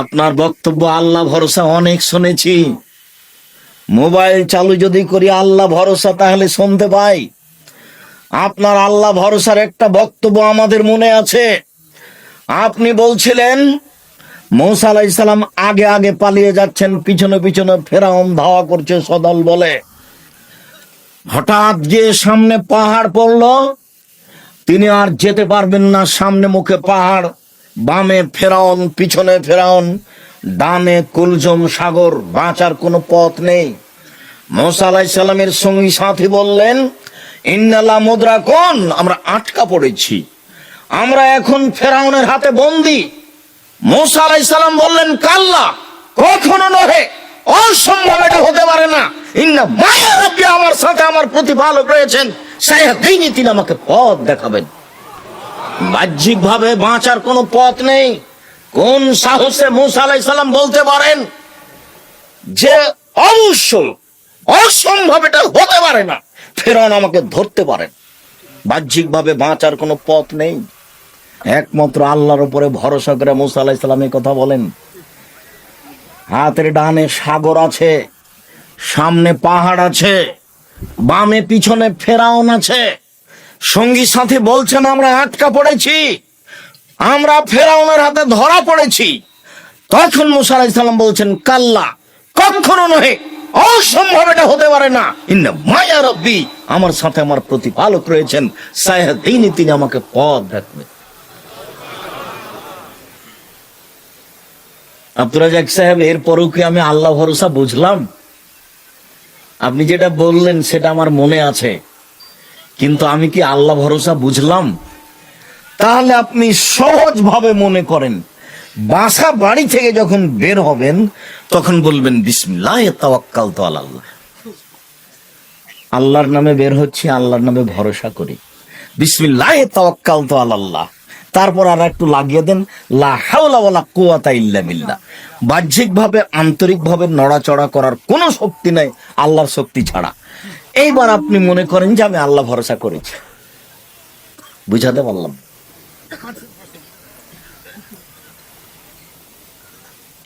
আপনার বক্তব্য আল্লাহ ভরসা অনেক শুনেছি। মোবাইল চালু যদি করি আল্লাহ ভরসা, তাহলে শুনতে পাই। আপনার আল্লাহ ভরসার একটা বক্তব্য আমাদের মনে আছে। আপনি বলছিলেন, মৌসা আগে আগে পালিয়ে যাচ্ছেন, পিছনে পিছনে ফেরাউন ধাওয়া করছে সদল বলে। হঠাৎ গিয়ে সামনে পাহাড় পড়ল, তিনি আর যেতে পারবেন না সামনে মুখে পাহাড়। বামে ফেরাউন, পিছনে ফেরাউন, ডানে কুলজম সাগর, বাঁচার কোনো পথ নেই। মোসা আলাইসাল্লামের সঙ্গী সাথী বললেন ইন্নালা মুদ্রা কোন? আমরা আটকা পড়েছি। আমরা এখন ফেরাউনের হাতে বন্দি। মোসা আলাইসাল্লাম বললেন, কাল্লা, কখনো নহে, অসম্ভব এটা হতে পারে না। ইন্না মায়া আমার সাথে আমার প্রতিপালক রয়েছেন সায়াদিনই তিনি আমাকে পথ দেখাবেন। বাহ্যিক ভাবে বাঁচার কোনো পথ নেই। কোন সাহসে মুসা আলাইসাল্লাম বলতে পারেন যে, অবশ্যই অসম্ভব এটা হতে পারে না। ফেরন আমাকে ধরতে পারেন। বাহ্যিক ভাবে বাঁচার কোনো পথ নেই। একমাত্র আল্লাহর উপরে ভরসা করে মুসা এই কথা বলেন। হাতের ডানে সাগর আছে, সামনে পাহাড় আছে, বামে পিছনে ফেরাউন আছে। সঙ্গী সাথে বলছেন আমরা আটকা পড়েছি। আমরা ফেরাউনের হাতে ধরা পড়েছি। তখন মুসা আলাইসাল্লাম বলছেন, কাল্লা, কখনো নহে, অসম্ভব এটা হতে পারে না। ইন্না মায়া রব্বি, আমার সাথে আমার প্রতিপালক রয়েছেন সায়াদিনই তিনি আমাকে পথ দেখবেন। আব্দুল সাহেব, এরপরেও কি আমি আল্লাহ ভরসা বুঝলাম? আপনি যেটা বললেন, সেটা আমার মনে আছে। কিন্তু আমি কি আল্লাহ ভরসা বুঝলাম? তাহলে আপনি সহজভাবে মনে করেন, বাসা বাড়ি থেকে যখন বের হবেন, তখন বলবেন, বিসমিল্লাহ তাওয়াক্কাল তো আল্লাহ আল্লাহর নামে বের হচ্ছি, আল্লাহর নামে ভরসা করি। বিসমিল্লাহ তাওয়াক্কাল তো আল্লাহ তারপর আর একটু লাগিয়ে দেন বিল্লাহ। বাহ্যিকভাবে, আন্তরিকভাবে নড়াচড়া করার কোনো শক্তি নাই, আল্লাহর শক্তি ছাড়া। এইবার আপনি মনে করেন যে আমি আল্লাহ ভরসা করেছি। বুঝাতে পারলাম?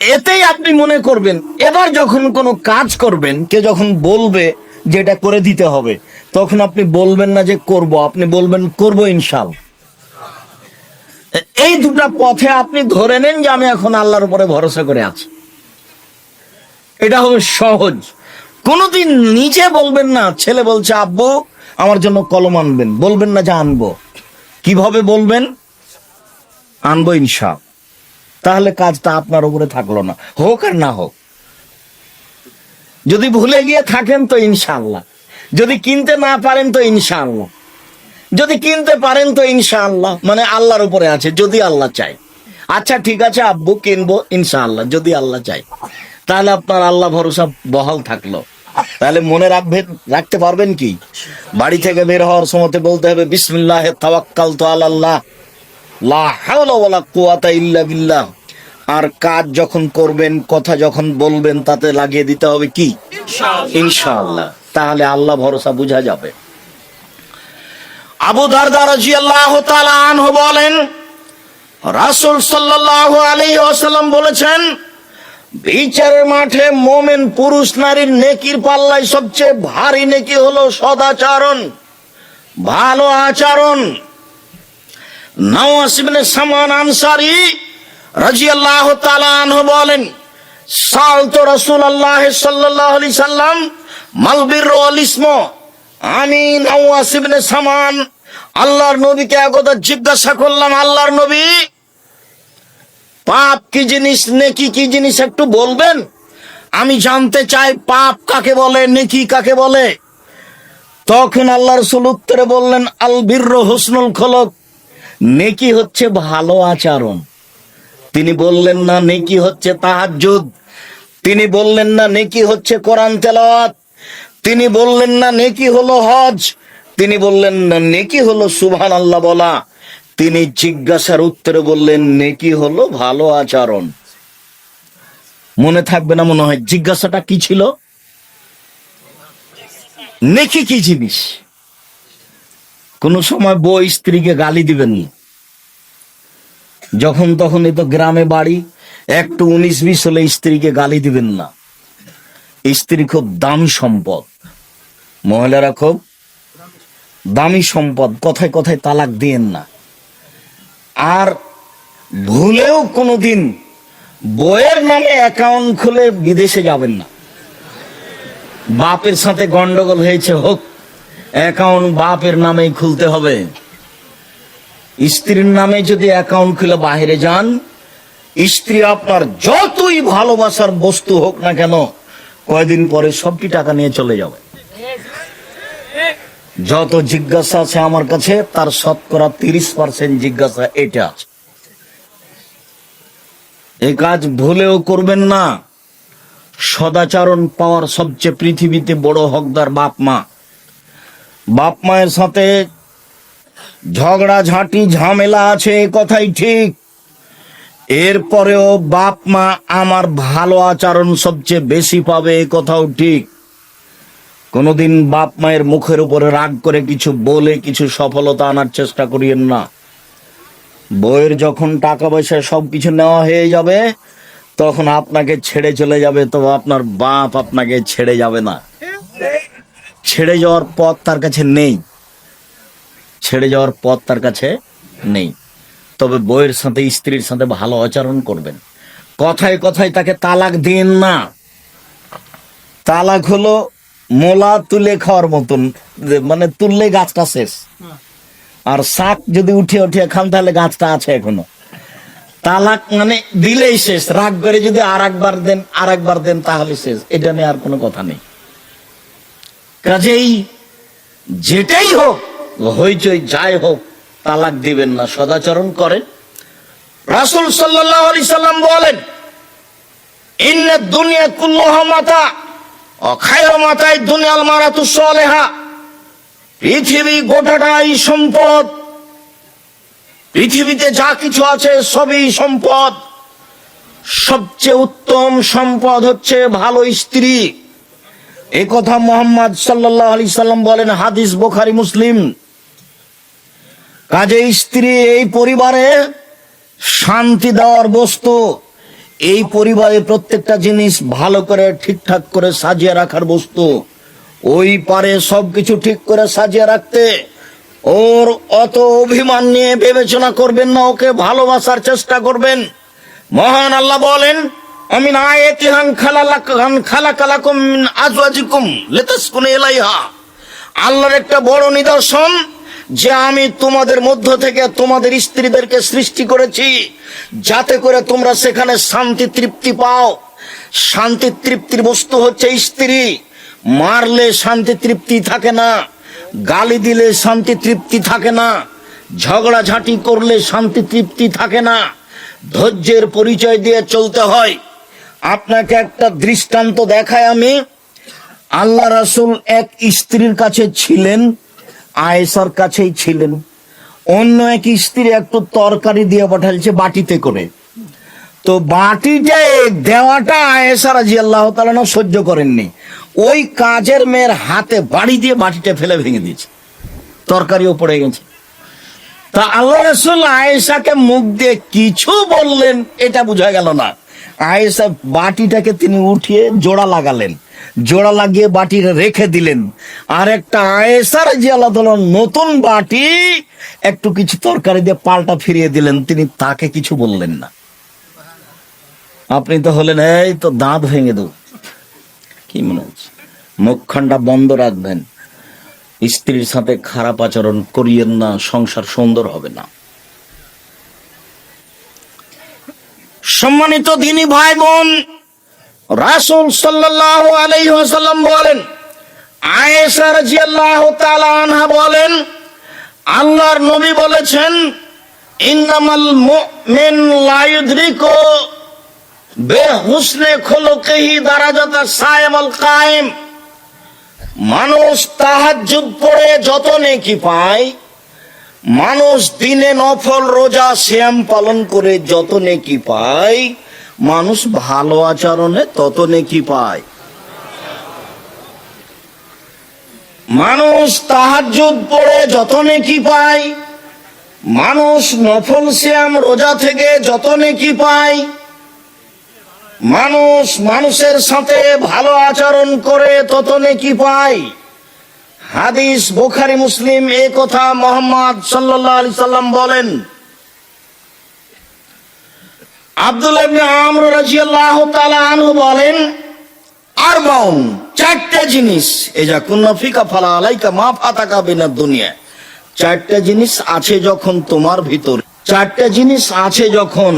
এতেই আপনি মনে করবেন, এবার যখন কোনো কাজ করবেন কে যখন বলবে যে এটা করে দিতে হবে, তখন আপনি বলবেন না যে করব, আপনি বলবেন করব ইনশাল। এই দুটা পথে আপনি ধরে নেন যে আমি এখন আল্লাহর উপরে ভরসা করে আছি। এটা হবে সহজ। কোনোদিন নিজে বলবেন না, ছেলে বলছে, আব্বু, আমার জন্য কলম আনবেন। বলবেন না যে আনব। কীভাবে বলবেন? আনব ইনশাল তাহলে কাজটা আপনার উপরে থাকল না। হোক আর না হোক। যদি ভুলে গিয়ে থাকেন তো ইনশাআল্লাহ। যদি কিনতে না পারেন তো ইনশাআল্লাহ। যদি কিনতে পারেন তো ইনশাআল্লাহ। মানে আল্লাহর উপরে আছে, যদি আল্লাহ চায়। আচ্ছা ঠিক আছে, আব্বু, কিনবো ইনশাআল্লাহ, যদি আল্লাহ চায়। তাহলে আপনার আল্লাহ ভরসা বহাল থাকল। তাহলে মনে রাখবেন রাখতে পারবেন কি? বাড়ি থেকে বের হওয়ার সময় বলতে হবে বিসমিল্লাহ তাওয়াক্কাল তো আল্লাহ লা হাওলা ওয়ালা কুওয়াতা ইল্লা বিল্লাহ। আর কাজ যখন করবেন কথা যখন বলবেন তাতে লাগিয়ে দিতে হবে কি? ইনশাআল্লাহ। তাহলে আল্লাহ ভরসা বোঝা যাবে। আবু দারদা রাদিয়াল্লাহু তাআলা আনহু বলেন রাসূল সাল্লাল্লাহু আলাইহি ওয়াসাল্লাম বলেছেন বিচারের মাঠে মোমেন পুরুষ নারীর নেকির পাল্লায় সবচেয়ে ভারী নেকি হলো সদাচরণ, ভালো আচরণ। নওয়াজ ইবনে সামান আনসারি রাদিয়াল্লাহু তাআলা আনহু বলেন, সালতু রাসূলুল্লাহ সাল্লাল্লাহু আলাইহি সাল্লাম মাল বিররু ওয়াল ইসমু। আমি নওয়াজ ইবনে সামান আল্লাহর নবীকে একদা জিজ্ঞাসা করলাম, আল্লাহর নবী পাপ কি জিনিস, নেকি কি জিনিস একটু বলবেন? আমি জানতে চাই পাপ কাকে বলে, নেকি কাকে বলে? তখন আল্লাহ রসুল উত্তরে বললেন, আল বীর্র হুসনুল খলক, নেকি হচ্ছে ভালো আচরণ। তিনি বললেন, না, নেকি হচ্ছে তাহাজ্জুদ। তিনি বললেন, না, নেকি হচ্ছে কোরআন তেলাওয়াত। তিনি বললেন, না, নেকি হলো হজ। তিনি বললেন, না, নেকি হলো সুবহান আল্লাহ বলা। তিনি জিজ্ঞাসার উত্তরে বললেন, নেকি হলো ভালো আচরণ? মনে থাকবে না মনে হয়, জিজ্ঞাসাটা কি ছিল? নেকি কি জিনিস? কোন সময় বউ স্ত্রীকে গালি দিবেন না। যখন তখন এই তো গ্রামে বাড়ি, একটু উনিশ বিশ হলে স্ত্রীকে গালি দিবেন না। স্ত্রী খুব দামি সম্পদ। মহিলারা খুব দামি সম্পদ, কথায় কথায় তালাক দিয়েন না। আর ভুলেও কোনোদিন বইয়ের নামে অ্যাকাউন্ট খুলে বিদেশে যাবেন না। বাপের সাথে গন্ডগোল হয়েছে হোক অ্যাকাউন্ট বাপের নামেই খুলতে হবে। স্ত্রীর নামে যদি অ্যাকাউন্ট খুলে বাইরে যান, স্ত্রী আপনার যতই ভালোবাসার বস্তু হোক না কেন, কয়দিন পরে সবটি টাকা নিয়ে চলে যাবে। যত জিজ্ঞাসা আছে আমার কাছে, তার শতকরা তিরিশ পার্সেন্ট জিজ্ঞাসা এটা আছে। এই কাজ ভুলেও করবেন না। সদাচরণ পাওয়ার সবচেয়ে পৃথিবীতে বড় হকদার বাপ মা। বাপ মায়ের সাথে ঝগড়া, ঝাঁটি, ঝামেলা আছে, এ কথাই ঠিক। এরপরেও বাপ মা আমার ভালো আচরণ সবচেয়ে বেশি পাবে, এ কথাও ঠিক। কোনোদিন বাপ মায়ের মুখের উপরে রাগ করে কিছু বলে কিছু সফলতা আনার চেষ্টা করিয়েন না। বইয়ের যখন টাকা পয়সা সবকিছু নেওয়া হয়ে যাবে, তখন আপনাকে ছেড়ে চলে যাবে তো আপনার বাপ আপনাকে ছেড়ে যাবে না। ছেড়ে যাওয়ার পথ তার কাছে নেই। ছেড়ে যাওয়ার পথ তার কাছে নেই। তবে বইয়ের সাথে, স্ত্রীর সাথে ভালো আচরণ করবেন। কথায় কথায় তাকে তালাক দিন না। তালাক হলো মোলা তুলে খাওয়ার মতন মানে তুললে গাছটা শেষ। আর শাক যদি উঠিয়ে উঠিয়ে খান, তাহলে গাছটা আছে এখনও। তালাক মানে দিলেই শেষ। রাগ করে যদি আর একবার দেন আর একবার দেন, তাহলে শেষ। এটা নিয়ে আর কোনো কথা নেই। কাজেই যেটাই হোক, হইচই যাই হোক, তালাক দিবেন না, সদাচরণ করেন। রাসুল সাল্লাহ আলি সাল্লাম বলেন ইন্ন দুনিয়া কুল্লুহা মাতা মাতায় দুনিয়াল মারাতু সলেহা। পৃথিবী গোটাটাই সম্পদ। পৃথিবীতে যা কিছু আছে সবই সম্পদ। সবচেয়ে উত্তম সম্পদ হচ্ছে ভালো স্ত্রী। এ কথা মোহাম্মদ সাল্লাহ আলি সাল্লাম বলেন হাদিস বোখারি, মুসলিম। কাজে স্ত্রী এই পরিবারে শান্তি দেওয়ার বস্তু। এই পরিবারে প্রত্যেকটা জিনিস ভালো করে ঠিকঠাক করে সাজিয়ে রাখার বস্তু। ওই পারে সবকিছু ঠিক করে সাজিয়ে রাখতে ওর অত অভিমান নিয়ে বিবেচনা করবেন না, ওকে ভালোবাসার চেষ্টা করবেন। মহান আল্লাহ বলেন আমি না আল্লাহর একটা বড় নিদর্শন যে আমি তোমাদের মধ্য থেকে তোমাদের স্ত্রীদেরকে সৃষ্টি করেছি, যাতে করে তোমরা সেখানে শান্তি তৃপ্তি পাও। শান্তি তৃপ্তির বস্তু হচ্ছে স্ত্রী। মারলে শান্তি তৃপ্তি থাকে না, গালি দিলে শান্তি তৃপ্তি থাকে না, ঝগড়াঝাঁটি করলে শান্তি তৃপ্তি থাকে না। ধৈর্যের পরিচয় দিয়ে চলতে হয়। আপনাকে একটা দৃষ্টান্ত দেখায় আমি। আল্লাহ রাসূল এক স্ত্রীর কাছে ছিলেন। আয়েশার কাছেই ছিলেন। অন্য এক স্ত্রী একটু তরকারি দিয়ে পাঠালছে বাটিতে করে। তো বাটিটা দেওয়াটা আয়েশা রাজি আল্লাহ তালা সহ্য করেননি। ওই কাজের মেয়ের হাতে বাড়ি দিয়ে বাটিটা ফেলে ভেঙে দিয়েছে। তরকারিও পড়ে গেছে। তা আল্লাহ রসুল আয়েশাকে মুখ দিয়ে কিছু বললেন, এটা বোঝা গেল না। আয়েশা বাটিটাকে তিনি উঠিয়ে জোড়া লাগালেন। জোড়া লাগিয়ে বাটি রেখে দিলেন। আর একটা আয়েশার যে নতুন বাটি, একটু কিছু তরকারি দিয়ে পাল্টা ফিরিয়ে দিলেন। তিনি তাকে কিছু বললেন না। আপনি তো হলেন, এই তো দাঁত ভেঙে দেব। কি মনে হচ্ছে? মুখখানটা বন্ধ রাখবেন। স্ত্রীর সাথে খারাপ আচরণ করিয়েন না, সংসার সুন্দর হবে না। সম্মানিত দিনী ভাই বোন রাসূল সাল্লাল্লাহু আলাইহি ওয়াসাল্লাম বলেন, আয়েশা রাদিয়াল্লাহু তাআলা আনহা বলেন, আল্লাহর নবী বলেছেন, ইন্নামাল মুমিন লা ইউদরিকু বেহুসনে খুলুকিহি দারাজাতা সায়েমাল কায়েম। মানুষ তাহাজ্জুদ পড়ে যত নেকি পায়, মানুষ দিনে নফল রোজা শ্যাম পালন করে যত নেকি পায় মানুষ ভালো আচরণে তত নেকি পায়। মানুষ তাহাজ্জুদ পড়ে যত নেকি পায়। মানুষ নফল শ্যাম রোজা থেকে যত নেকি পায়। মানুষ মানুষের সাথে ভালো আচরণ করে তত নেকি পায়। হাদিস বুখারি মুসলিম এ কথা মোহাম্মদ সাল্লাল্লাহু আলাইহি সাল্লাম বলেন আব্দুল বলেন চারটে জিনিস এজা কুন্না ফিকা ফালা আলাইকা মা চারটে জিনিস আছে যখন তোমার ভিতর, চারটে জিনিস আছে যখন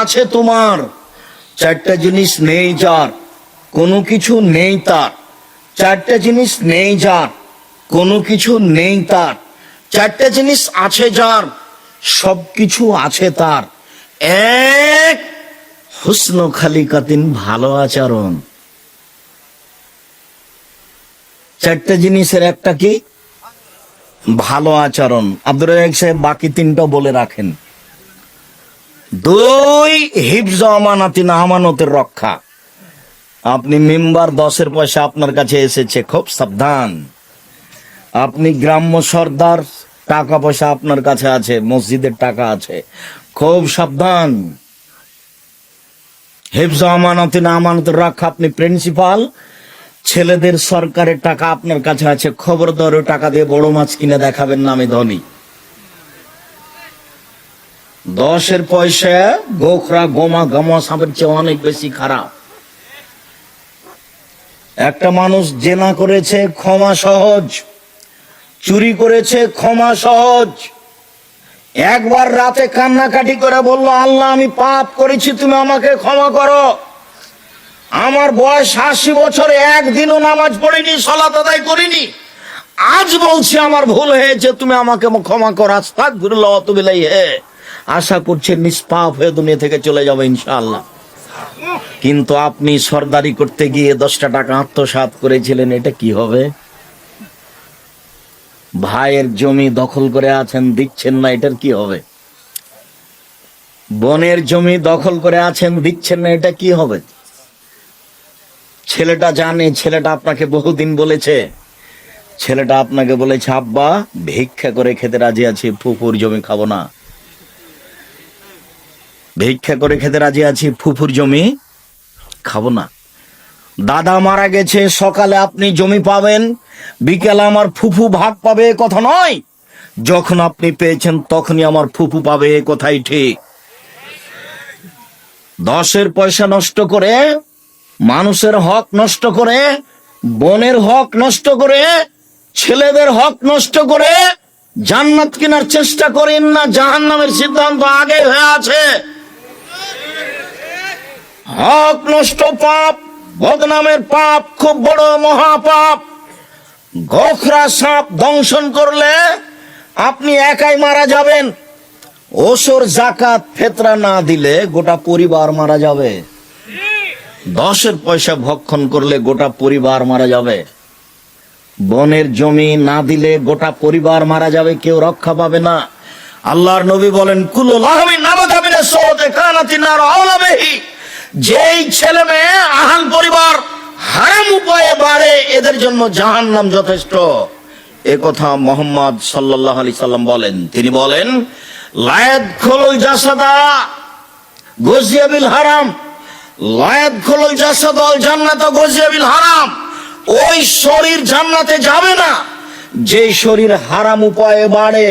আছে তোমার। চারটে জিনিস নেই যার, কোনো কিছু নেই তার। চারটে জিনিস নেই যার, কোনো কিছু নেই তার। চারটে জিনিস আছে যার, সবকিছু আছে তার। এক হুসন খালিকাতিন ভালো আচরণ। চারটে জিনিসের একটা কি? ভালো আচরণ। আব্দুর সাহেব বাকি তিনটা বলে রাখেন। দুই, হিফজ আমানাতিন আমানতের রক্ষা। আপনি মেম্বার দশের পয়সা আপনার কাছে এসেছে, খুব সাবধান। আপনি গ্রাম্য সর্দার, টাকা পয়সা আপনার কাছে আছে, মসজিদের টাকা আছে। খুব সাবধান। হেফজ আমানতিন আমানতের রক্ষা আপনি প্রিন্সিপাল। ছেলেদের সরকারের টাকা আপনার কাছে আছে, খবরদার ওই টাকা দিয়ে বড় মাছ কিনে দেখাবেন না আমি ধনী। দশের পয়সা, গোখরা, গোমা গামা সাপের চেয়ে অনেক বেশি খারাপ। একটা মানুষ জেনা করেছে, ক্ষমা সহজ। চুরি করেছে, ক্ষমা সহজ। একবার রাতে কান্নাকাটি করে বলল, আল্লাহ, আমি পাপ করেছি, তুমি আমাকে ক্ষমা করো। আমার বয়স আশি বছরে একদিনও নামাজ পড়িনি, সলাত আদায় করিনি। আজ বলছি, আমার ভুল হয়েছে, তুমি আমাকে ক্ষমা করো। আস্তাক অতবিলাই হে আশা করছে নিষ্পাপ হয়ে দুনিয়া থেকে চলে যাবে ইনশাআল্লাহ। কিন্তু আপনি সর্দারি করতে গিয়ে দশটা টাকা আত্মসাৎ করেছিলেন, এটা কি হবে? ভাইয়ের জমি দখল করে আছেন, দিচ্ছেন না, এটার কি হবে? বনের জমি দখল করে আছেন, দিচ্ছেন না, এটা কি হবে? ছেলেটা জানে, ছেলেটা আপনাকে বহুদিন বলেছে। ছেলেটা আপনাকে বলেছে, আব্বা, ভিক্ষা করে খেতে রাজি আছি, ফুফুর জমি খাব না। ভিক্ষা করে খেতে রাজি আছি, ফুফুর জমি খাব না। দাদা মারা গেছে, সকালে আপনি জমি পাবেন বিকেলে আমার ফুফু ভাগ পাবে কথা নয়। যখন আপনি পেয়েছেন তখনই আমার ফুফু পাবে কথাই ঠিক। দশের পয়সা নষ্ট করে, মানুষের হক নষ্ট করে, বনের হক নষ্ট করে, ছেলেদের হক নষ্ট করে, জান্নাত কেনার চেষ্টা করেন না জাহান নামের সিদ্ধান্ত আগে হয়ে আছে। হক নষ্ট পাপ, বদনামের পাপ, খুব বড় মহাপাপ। গোখরা সাপ দংশন করলে আপনি একাই মারা যাবেন। ওসর, জাকাত, ফেতরা না দিলে গোটা পরিবার মারা যাবে। দশের পয়সা ভক্ষণ করলে গোটা পরিবার মারা যাবে। বনের জমি না দিলে গোটা পরিবার মারা যাবে, কেউ রক্ষা পাবে না। আল্লাহর নবী বলেন, কুলো লাহমি নাবাতাবিনে সওতে কানাতি নার আওলাবেহি যেই ছেলে মেয়ে আহান পরিবার হারাম উপায়ে বাড়ে, এদের জন্য জাহান নাম যথেষ্ট। এ কথা মোহাম্মদ সাল্লাল্লাহু আলাইহি সাল্লাম বলেন। তিনি বলেন লায়াত খোলুল জাসাদা গজিয়াবিল হারাম। লায়াত খোলুল জাসাদল জান্নাত গজিয়াবিল হারাম। ওই শরীর জান্নাতে যাবে না। যে শরীর হারাম উপায়ে বাড়ে